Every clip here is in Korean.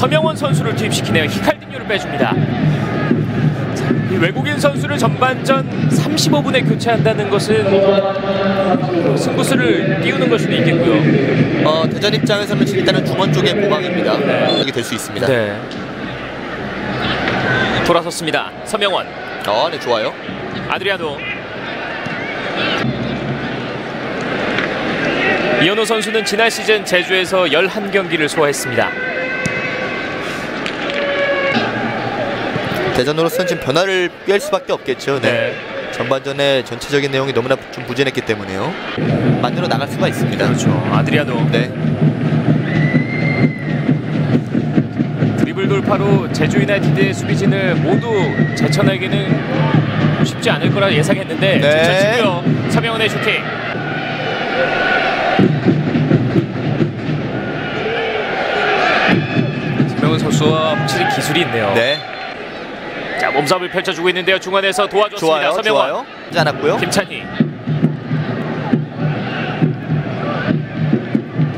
서명원 선수를 투입시키네요. 히칼디뇨를 빼줍니다. 자, 이 외국인 선수를 전반전 35분에 교체한다는 것은 승부수를 띄우는 걸 수도 있겠고요. 어, 대전 입장에서는 일단은 중원 쪽의 보강입니다. 이렇게 될 수 있습니다. 네. 돌아섰습니다. 서명원, 어, 네 좋아요. 아드리아노. 이현호 선수는 지난 시즌 제주에서 11경기를 소화했습니다. 대전으로서는 지금 변화를 꾀할 수밖에 없겠죠. 네. 네. 전반전에 전체적인 내용이 너무나 좀 부진했기 때문에요. 만들어 나갈 수가 있습니다. 그렇죠. 아드리아노. 네. 드리블 돌파로 제주 유나이티드의 수비진을 모두 제쳐내기는 쉽지 않을 거라 예상했는데 네. 제쳐치고요. 서명원의 슈팅. 서명원 선수와 확실히 기술이 있네요. 네. 자 몸싸움을 펼쳐주고 있는데요. 중간에서 도와줬습니다. 좋아요. 서명원. 좋아요. 하지 않았고요. 김찬희.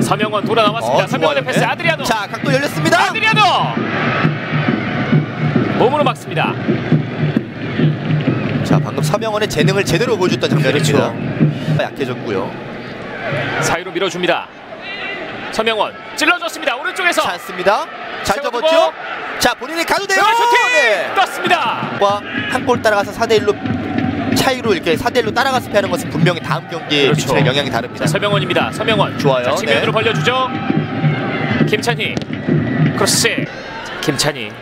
서명원 돌아 나왔습니다. 어, 서명원의 좋아요. 패스 네. 아드리아노. 자, 각도 열렸습니다. 아드리아노 몸으로 막습니다. 자, 방금 서명원의 재능을 제대로 보여줬던 장면입니다. 그렇죠. 약해졌고요. 사이로 밀어줍니다. 서명원 찔러줬습니다. 오른쪽에서 찬스입니다. 잘 세워두고. 접었죠? 자, 본인이 가도 돼요. 슈팅 네. 떴습니다. 한 골 따라가서 4대 1로 차이로 이렇게 4대 1로 따라가서 패하는 것은 분명히 다음 경기에 그렇죠. 미치는 영향이 다릅니다. 자, 서명원입니다. 서명원 좋아요. 자, 측면으로 네. 벌려주죠. 김찬희 크로스 자, 김찬희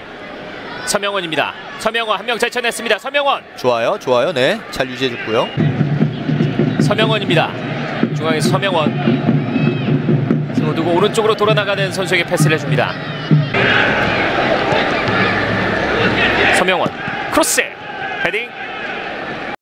서명원입니다. 서명원 한명 제쳐냈습니다. 서명원 좋아요. 좋아요. 네. 잘 유지해 줬고요. 서명원입니다. 중앙에서 서명원 손을 두고 오른쪽으로 돌아나가는 선수에게 패스를 해줍니다. 서명원. 크로스. 헤딩